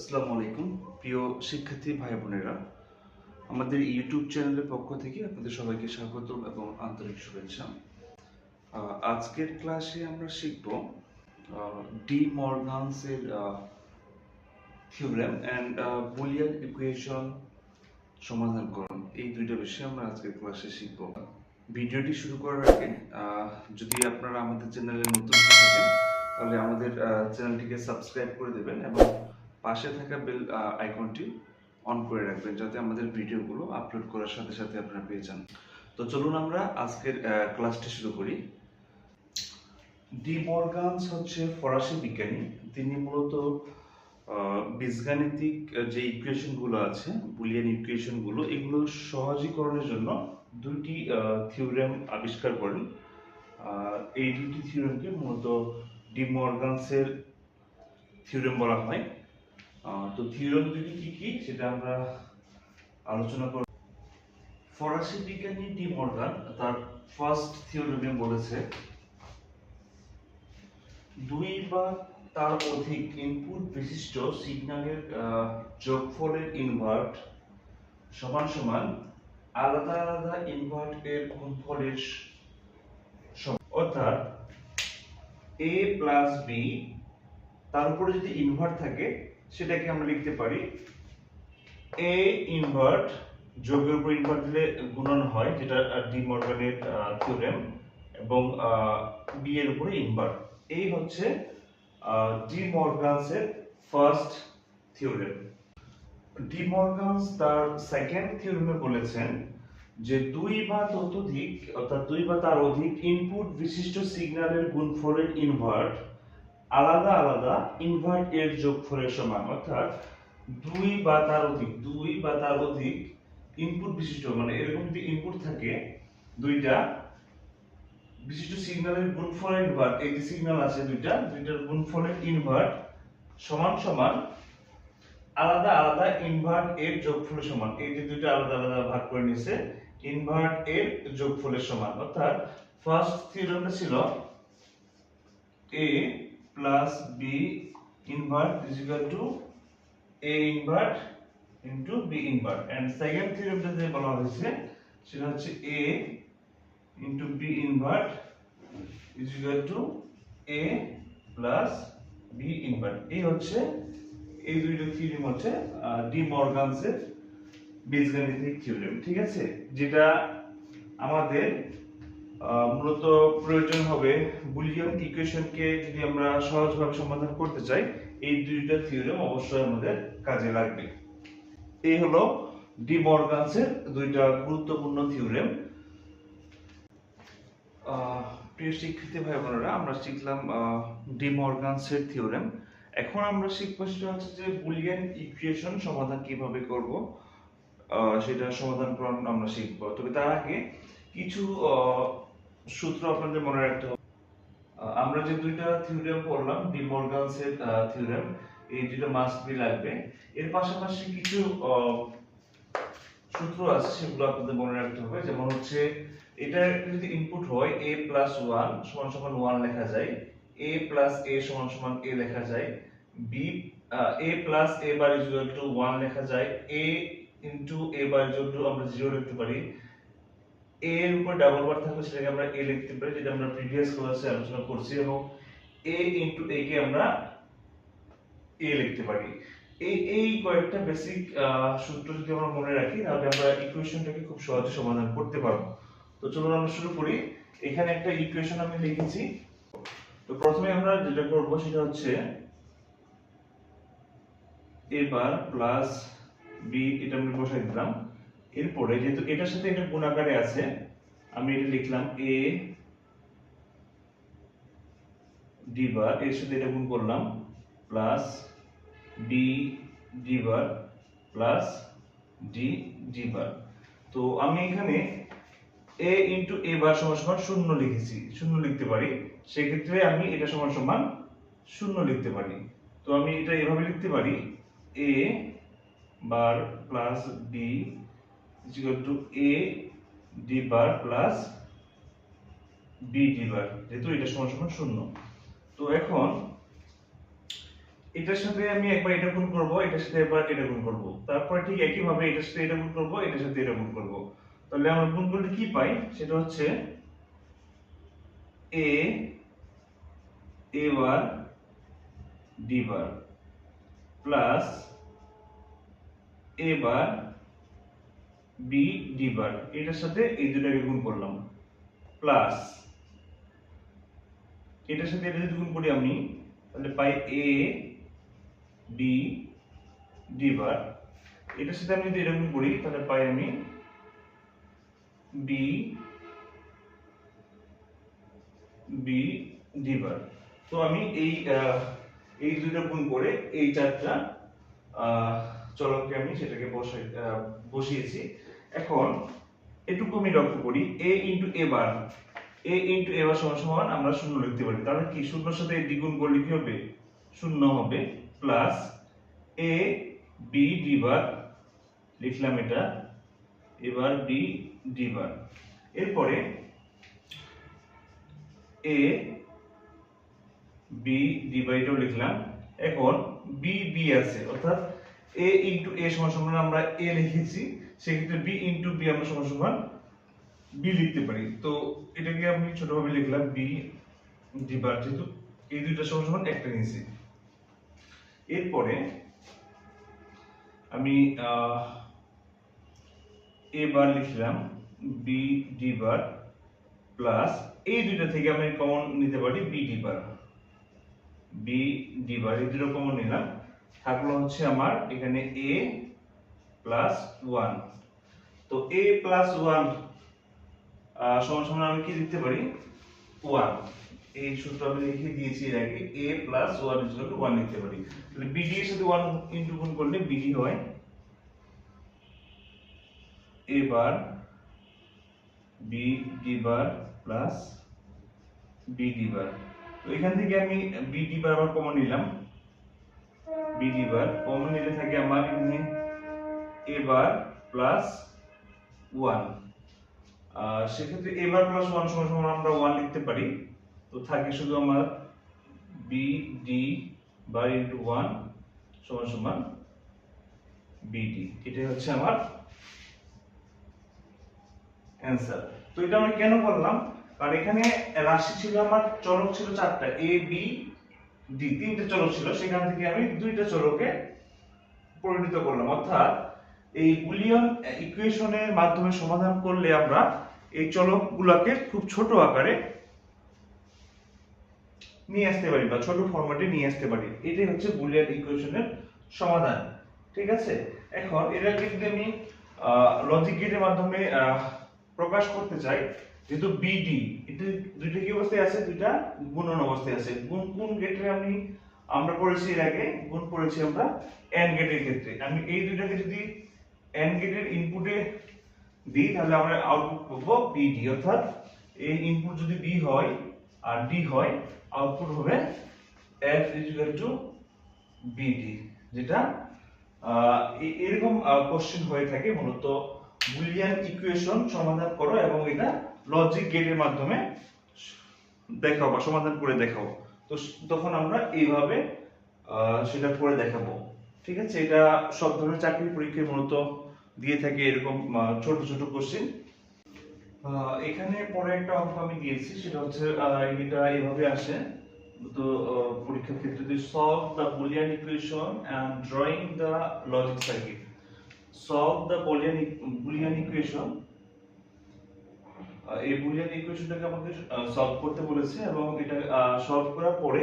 আসসালামু আলাইকুম। প্রিয় শিক্ষার্থী ভাই বোনেরা, আমাদের ইউটিউব চ্যানেলের পক্ষ থেকে আপনাদের সবাইকে স্বাগত এবং আন্তরিক শুভেচ্ছা। আজকের ক্লাসে আমরা শিখব ডি মর্গানসের থিওরেম অ্যান্ড বুলিয়ান ইকুয়েশন সমাধানকরণ এই দুইটা বিষয় আমরা আজকের ক্লাসে শিখব। ভিডিওটি শুরু করার আগে যদি আপনারা আমাদের চ্যানেলে নতুন হয়ে থাকেন, তাহলে আমাদের চ্যানেলটিকে সাবস্ক্রাইব করে দেবেন এবং পাশে থাকা বেল আইকনটি অন করে রাখবেন যাতে আমাদের ভিডিওগুলো আপলোড করার সাথে সাথে আপনারা পেয়ে যান। তো চলুন আমরা আজকের ক্লাসটি শুরু করি। ডি মর্গানস হচ্ছে ফরাসি বিজ্ঞানী। তিনি মূলত বীজগাণিতিক যে ইকুয়েশনগুলো আছে, বুলিয়ান ইকুয়েশনগুলো এগুলো সহজীকরণের জন্য দুইটি থিওরেম আবিষ্কার করেন। এই দুইটি থিওরেমকে মূলত ডি মর্গানসের থিওরেম বলা হয়। তো থিওরেম দুটি কি কি সেটা আমরা আলোচনা করব। ফরাসি বিজ্ঞানী ডি মর্গান তার ফার্স্ট থিওরেমে বলেছে, দুই বা তার অধিক ইনপুট বিশিষ্ট সিগন্যালের যোগফলের ইনভার্ট সমান সমান আলাদা আলাদা ইনভার্ট এর গুণফলের অর্থাৎ এ প্লাস বি তার উপরে যদি ইনভার্ট থাকে সেটাকে আমরা লিখতে পারি এ ইনভার্ট যোগের উপর ইনভার্ট দিলে গুণন হয়, যেটা ডি মর্গানের থিওরেম এবং বি এর উপরে ইনভার্ট এই হচ্ছে ডি মর্গানসের ফার্স্ট থিওরেম ডি মর্গানস তার সেকেন্ড থিওরেমে বলেছেন যে দুই বা ততোধিক, অর্থাৎ দুই বা তার অধিক ইনপুট বিশিষ্ট সিগন্যালের গুণফলের ইনভার্ট আলাদা আলাদা ইনভার্ট এর যোগফলের সমান, অর্থাৎ দুই বা তার অধিক, দুই বা তার অধিক ইনপুট বিশিষ্ট মানে এরকম যদি ইনপুট থাকে, দুইটা বিশিষ্ট সিগন্যালের গুণফলের ইনভার্ট এই যে সিগন্যাল আছে দুইটা, দুইটার গুণফলের ইনভার্ট সমান সমান আলাদা আলাদা ইনভার্ট এর যোগফলের সমান, এই যে দুইটা আলাদা আলাদা ভাগ করে নিছে ইনভার্ট এর যোগফলের সমান, অর্থাৎ ফার্স্ট থিওরেমটা ছিল a plus b invert is equal to a invert into b invert and second theoremটা যে বলা হয়েছে সেটা হচ্ছে a into b invert is equal to a plus b invert এই হচ্ছে এই দুইটা থিওরেম হচ্ছে ডি মর্গানসের বীজগণিতিক থিওরেম ঠিক আছে যেটা আমাদের মূলত প্রয়োজন হবে বুলিয়ান ইকুয়েশনকে যদি আমরা সহজভাবে সমাধান করতে চাই, এই দুইটা থিওরেম অবশ্যই আমাদের কাজে লাগবে। এই হলো ডি মর্গানসের দুইটা গুরুত্বপূর্ণ থিওরেম প্রিয় শিক্ষার্থী ভাই বোনেরা, আমরা শিখলাম ডি মর্গানসের থিওরেম এখন আমরা শিখব সেটা হচ্ছে যে বুলিয়ান ইকুয়েশন সমাধান কীভাবে করব সেটা সমাধান করার আমরা শিখব। তবে তার আগে কিছু সূত্র আপনাদের মনে রাখতে হবে। আমরা যে দুইটা থিওরেম পড়লাম ডি মর্গানসের থিওরেম এই দুইটা মাস্ট বি লাগবে। এর পাশাপাশি কিছু সূত্র আছে সেগুলো আপনাদের মনে রাখতে হবে। যেমন হচ্ছে, এটা যদি ইনপুট হয়, a প্লাস ওয়ান সমান সমান ওয়ান লেখা যায়, a প্লাস a সমান সমান এ লেখা যায়, b a plus a bar is to one লেখা যায়, a into A bar is to আমরা জিরো লিখতে পারি a এর উপর ডাবল বার থাকলে সেটাকে আমরা a লিখতে পারি, যেটা আমরা প্রিভিয়াস ক্লাসে আলোচনা করছি এবং a ইনটু a কে আমরা a লিখতে পারি। এই এই কয়েকটা বেসিক সূত্র যদি আমরা মনে রাখি, তাহলে আমরা ইকুয়েশনটাকে খুব সহজে সমাধান করতে পারব। তো চলুন আমরা শুরু করি। এখানে একটা ইকুয়েশন আমি লিখেছি। তো প্রথমে আমরা যেটা করব সেটা হচ্ছে a বার প্লাস b, এটা আমি বসাই দিলাম। এরপরে যেহেতু এটার সাথে এটা গুণ আকারে আছে, আমি এটা লিখলাম a d বার এর সাথে এটা গুণ করলাম plus b d bar plus d d bar তো আমি এখানে a ইনটু a বার সমান সমান শূন্য লিখেছি, শূন্য লিখতে পারি। সেক্ষেত্রে আমি এটা সমান সমান শূন্য লিখতে পারি। তো আমি এটা এভাবে লিখতে পারি, a bar plus b is equal to a d bar plus b d bar যেহেতু এটা সমান সমান শূন্য। তো এখন এটার সাথে আমি একবার এটা গুণ করব, এটার সাথে একবার এটা গুণ করব। তারপরে ঠিক একই ভাবে এটার সাথে এটা গুণ করব, এটার সাথে এটা গুণ করব। তাহলে আমরা গুণ করলে কি পাই? সেটা হচ্ছে a a bar d bar plus a bar b, d bar এটার সাথে এই দুটাকে গুণ করলাম। প্লাস এটার সাথে এটা যদি গুণ করি আমি, তাহলে পাই a, b, d বার এটার সাথে আমি যদি গুণ করি, তাহলে পাই আমি b b, d বার তো আমি এই এই দুটো গুণ করে এই চারটা চলককে আমি সেটাকে বসাই বসিয়েছি। এখন এটুকু আমি লক্ষ্য করি, a into a bar a into a bar সমান সমান আমরা শূন্য লিখতে পারি। তাহলে কি? শূন্যর সাথে দ্বিগুণ করলে কি হবে? শূন্য হবে। Plus a, b, d bar লিখলাম এটা। এবার b, d বার এরপরে a, b ডিভাইডও লিখলাম। এখন b b আছে। অর্থাৎ a ইনটু a সমান সমান আমরা a লিখেছি। সেক্ষেত্রে বি ইনটু বি আমরা সমান সমান b লিখতে পারি। তো এটাকে আমি ছোটভাবে লিখলাম b ডিভাইড যেহেতু এই দুইটা সমান সমান একটা নিয়েছি। এরপরে আমি a বার লিখলাম বি d বার প্লাস এই দুইটা থেকে আমি কমন নিতে পারি B D bar. B D bar, এই দুটো কমন নিলাম। থাকল হচ্ছে আমার এখানে এ প্লাস ওয়ান তো এ প্লাস ওয়ান সমান সমান আমি কি লিখতে পারি? ওয়ান এই সূত্র আমি লিখে দিয়েছি এর আগে। A plus one equal one লিখতে পারি। তাহলে বিডি এর সাথে ওয়ান ইন্টু গুণ করলে বিডি হয় A bar B D bar plus B D bar তো এখান থেকে আমি বি ডি বার আবার কমন নিলাম। বি ডি বার কমন নিলে থাকে আমার এখানে এ বার প্লাস ওয়ান সেক্ষেত্রে এ বার প্লাস ওয়ান সমান সমান আমরা ওয়ান লিখতে পারি। তো থাকে শুধু আমার B D bar into one সমান সমান বিডি এটাই হচ্ছে আমার অ্যান্সার তো এটা আমি কেন করলাম কারণ এখানে রাশি ছিল আমার চলক ছিল চারটা এ বি ডি তিনটে চলক ছিল, সেখান থেকে আমি দুইটা চলকে পরিণত করলাম। অর্থাৎ এই বুলিয়ন ইকুয়েশনের মাধ্যমে সমাধান করলে আমরা এই চলকগুলোকে খুব ছোট আকারে নিয়ে আসতে পারি বা ছোট ফরম্যাটে নিয়ে আসতে পারি। এটাই হচ্ছে বুলিয়ান ইকুয়েশনের সমাধান, ঠিক আছে? এখন এটাকে যদি আমি লজিক গেটের মাধ্যমে প্রকাশ করতে চাই, যেহেতু বিডি এটা দুইটা কি অবস্থায় আছে? দুইটা গুণন অবস্থায় আছে। গুণ কোন গেটে আমি, আমরা পড়েছি এর আগে, গুণ করেছি আমরা এন্ড গেটের ক্ষেত্রে। আমি এই দুইটাকে যদি এন্ড গেটের ইনপুটে দিই, তাহলে আমরা আউটপুট পাবো বিডি অর্থাৎ এই ইনপুট যদি বি হয় আর ডি হয় আউটপুট হবে এফ ইকুয়াল টু বিডি যেটা এরকম কোশ্চেন হয়ে থাকে মূলত বুলিয়ান ইকুয়েশন সমাধান করো এবং এটা লজিক গেটের মাধ্যমে দেখাও বা সমাধান করে দেখাও। তো তখন আমরা এইভাবে সেটা করে দেখাবো। ঠিক আছে, এটা সব ধরনের চাকরি পরীক্ষায় মূলত দিয়ে থাকে এরকম ছোট ছোট কোশ্চেন এখানে পরে একটা অঙ্ক আমি দিয়েছি, সেটা হচ্ছে এটা এইভাবে আসে। তো পরীক্ষার ক্ষেত্রে solve the Boolean equation and drawing the logic circuit solve the Boolean Boolean equation এই বুলিয়ান ইকুয়েশনটাকে আমাকে সলভ করতে বলেছে এবং এটা সলভ করার পরে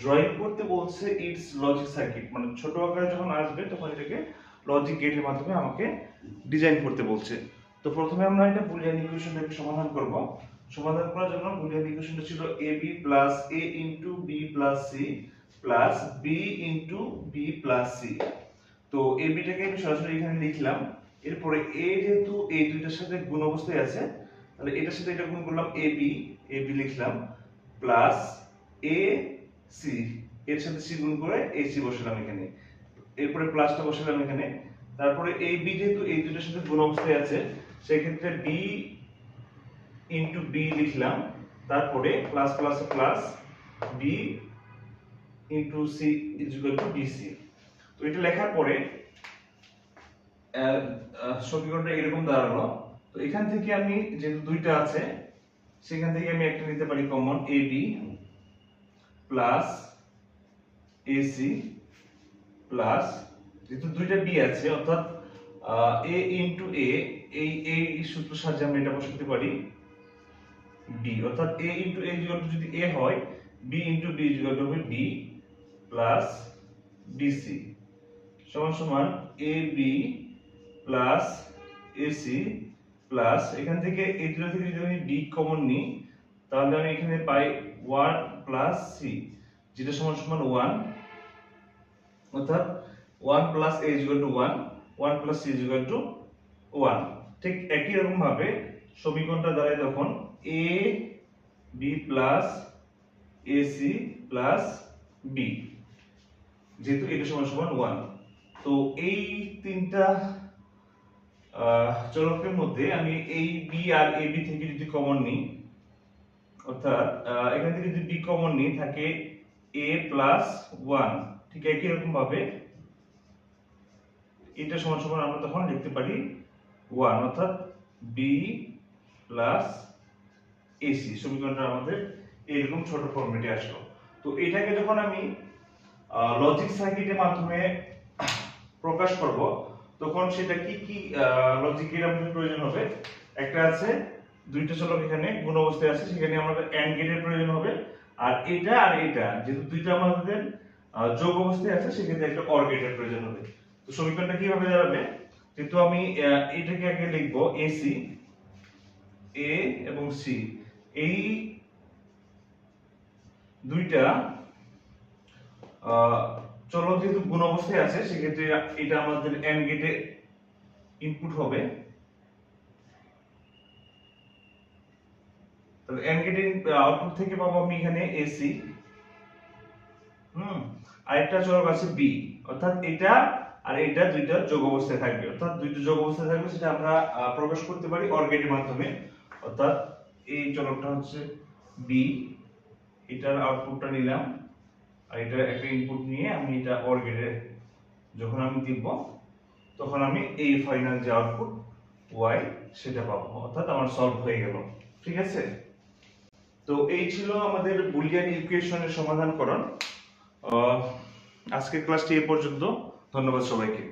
ড্রয়িং করতে বলছে ইটস লজিক সার্কিট মানে ছোট আকারে যখন আসবে তখন এটাকে লজিক গেটের মাধ্যমে আমাকে ডিজাইন করতে বলছে। তো প্রথমে আমরা এটা বুলিয়ান ইকুয়েশনটাকে সমাধান করব। সমাধান করার জন্য বুলিয়ান ইকুয়েশনটা ছিল A B plus A into B plus C plus B into B plus C তো এ বিটাকে আমি সরাসরি এখানে লিখলাম। এরপরে এ যেহেতু এই দুইটার সাথে গুণ অবস্থায় আছে, তাহলে এটার সাথে এটা গুণ করলাম এ বি এ বি লিখলাম। প্লাস এ সি এর সাথে সি গুণ করে এ সি বসালাম এখানে। এরপরে প্লাসটা বসালাম এখানে। তারপরে এই বি যেহেতু এই দুইটার সাথে গুণ অবস্থায় আছে, সেক্ষেত্রে বি ইন্টু বি লিখলাম। তারপরে plus plus plus B into C is equal to BC তো এটা লেখার পরে সমীকরণটা এরকম দাঁড়াল। তো এখান থেকে আমি যেহেতু দুইটা আছে, সেখান থেকে আমি একটা নিতে পারি common A B plus AC plus যেহেতু দুইটা বি আছে, অর্থাৎ এ ইন্টু এ এই এই সূত্র সাহায্যে আমরা এটা বসাতে পারি বি অর্থাৎ এ ইন্টু এ যদি এ হয় বি ইন্টু বি টু হবে বি প্লাস বিসি সমান সমান A B plus AC plus এখান থেকে এই দুটো থেকে যদি আমি বি কমন নিই, তাহলে আমি এখানে পাই ওয়ান প্লাস সি যেটা সমান সমান ওয়ান অর্থাৎ one plus A equal to one one plus C equal to one ঠিক একই রকম ভাবে সমীকরণটা দাঁড়ায় তখন A B plus A C plus B যেহেতু এটা সমান সমান ওয়ান তো এই তিনটা চলকের মধ্যে আমি এই বি আর এ বি থেকে যদি কমন নিই অর্থাৎ এখান থেকে যদি বি কমন নিই থাকে এ প্লাস ওয়ান ঠিক একই রকম ভাবে এটা সমান সমান আমরা তখন লিখতে পারি ওয়ান অর্থাৎ বি প্লাস এসি সমীকরণটা আমাদের এরকম ছোট ফর্মেটে আসলো। তো এটাকে যখন আমি লজিক সার্কিটের মাধ্যমে প্রকাশ করব, তখন সেটা কি কি লজিকের আমাদের প্রয়োজন হবে? একটা আছে দুইটা চলক এখানে গুণ অবস্থায় আছে, সেখানে আমাদের এন্ড গেটের প্রয়োজন হবে। আর এটা আর এটা, যেহেতু দুইটা আমাদের যোগ অবস্থায় আছে, সেক্ষেত্রে একটা অর গেটের প্রয়োজন হবে। তো সমীকরণটা কীভাবে দাঁড়াবে? যেহেতু আমি এটাকে আগে লিখব এসি এ এবং সি এই দুইটা চলক যেহেতু গুণ অবস্থায় আছে, সেক্ষেত্রে এটা আমাদের এন্ড গেটে ইনপুট হবে। তাহলে এন্ড গেটের আউটপুট থেকে পাবো আমি এখানে এসি হুম আরেকটা চলক আছে বি অর্থাৎ এটা আর এটা দুইটা যোগ অবস্থায় থাকবে অর্থাৎ দুইটা যোগ অবস্থায় থাকবে সেটা আমরা আহ, প্রকাশ করতে পারি অর গেটের মাধ্যমে অর্থাৎ এই চলকটা হচ্ছে বি এটার আউটপুটটা নিলাম আর এটা একটা ইনপুট নিয়ে আমি এটা অর গেটে যখন আমি দিব তখন আমি এই ফাইনাল যে আউটপুট ওয়াই সেটা পাবো অর্থাৎ আমার সলভ হয়ে গেল ঠিক আছে? তো এই ছিল আমাদের বুলিয়ান ইকুয়েশনের সমাধানকরণ। আজকের ক্লাসটি এ পর্যন্ত। ধন্যবাদ সবাইকে।